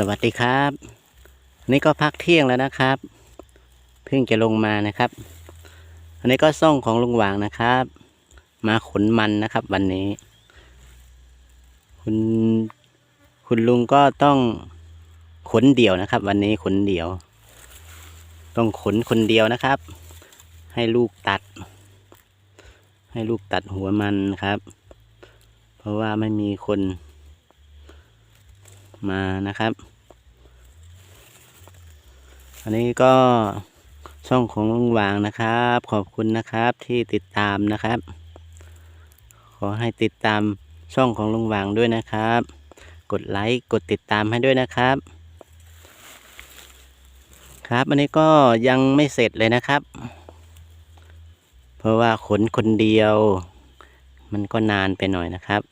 สวัสดีครับ นี่ก็พักเที่ยงแล้วนะครับ เพิ่งจะลงมานะครับ อันนี้ก็ซ่องของลุงหวางนะครับ มาขนมันนะครับ วันนี้ คุณคุณลุงก็ต้องขนเดี่ยวนะครับ วันนี้ขนเดี่ยว ต้องขนคนเดียวนะครับ ให้ลูกตัด ให้ลูกตัดหัวมันครับ เพราะว่าไม่มีคน มานะครับ อันนี้ก็ช่องของลุงหวางนะครับ ขอบคุณนะครับที่ติดตามนะครับ ขอให้ติดตามช่องของลุงหวางด้วยนะครับ กดไลค์กดติดตามให้ด้วยนะครับ ครับอันนี้ก็ยังไม่เสร็จเลยนะครับ เพราะว่าขนคนเดียว มันก็นานไปหน่อยนะครับ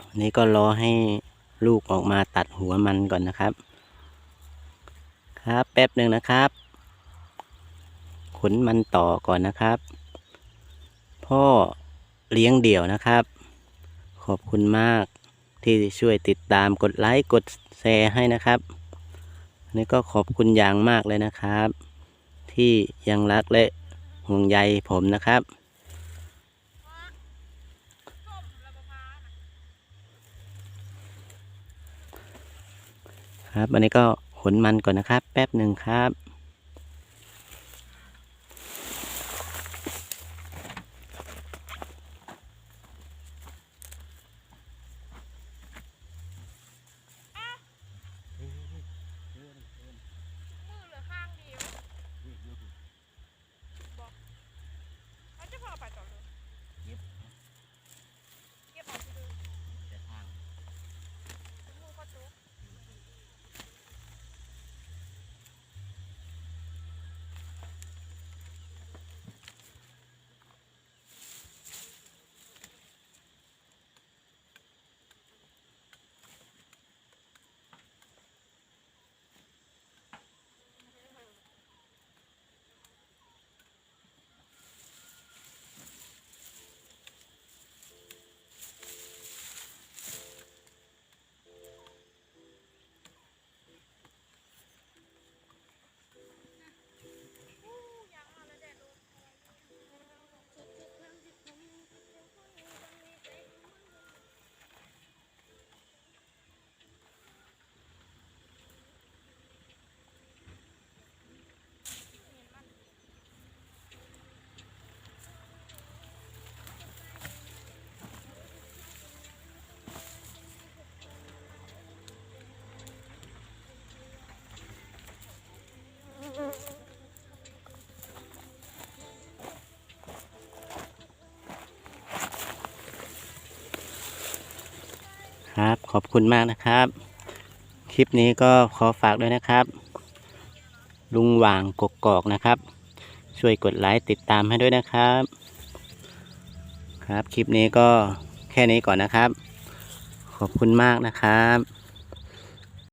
อั นนี้ก็รอให้ลูกออกมาตัดหัวมันก่อนนะครับ ครับแป๊บหนึ่งนะครับ ขนมันต่อก่อนนะครับ พ่อเลี้ยงเดี่ยวนะครับ ขอบคุณมากที่ช่วยติดตามกดไลค์กดแชร์ให้นะครับนนี้ก็ขอบคุณอย่างมากเลยนะครับ ที่ยังรักและห่วงใยผมนะครับ ครับอันนี้ก็ขนมันก่อนนะครับ แป๊บหนึ่งครับ มือเหลือข้างเดียวบอกเขาจะพอไปต่อเลย เก็บ เก็บออกไปเลยมือเขาจุก ครับขอบคุณมากนะครับ คลิปนี้ก็ขอฝากด้วยนะครับ ลุงหว่างกกอกนะครับ ช่วยกดไลค์ติดตามให้ด้วยนะครับ ครับคลิปนี้ก็แค่นี้ก่อนนะครับ ขอบคุณมากนะครับ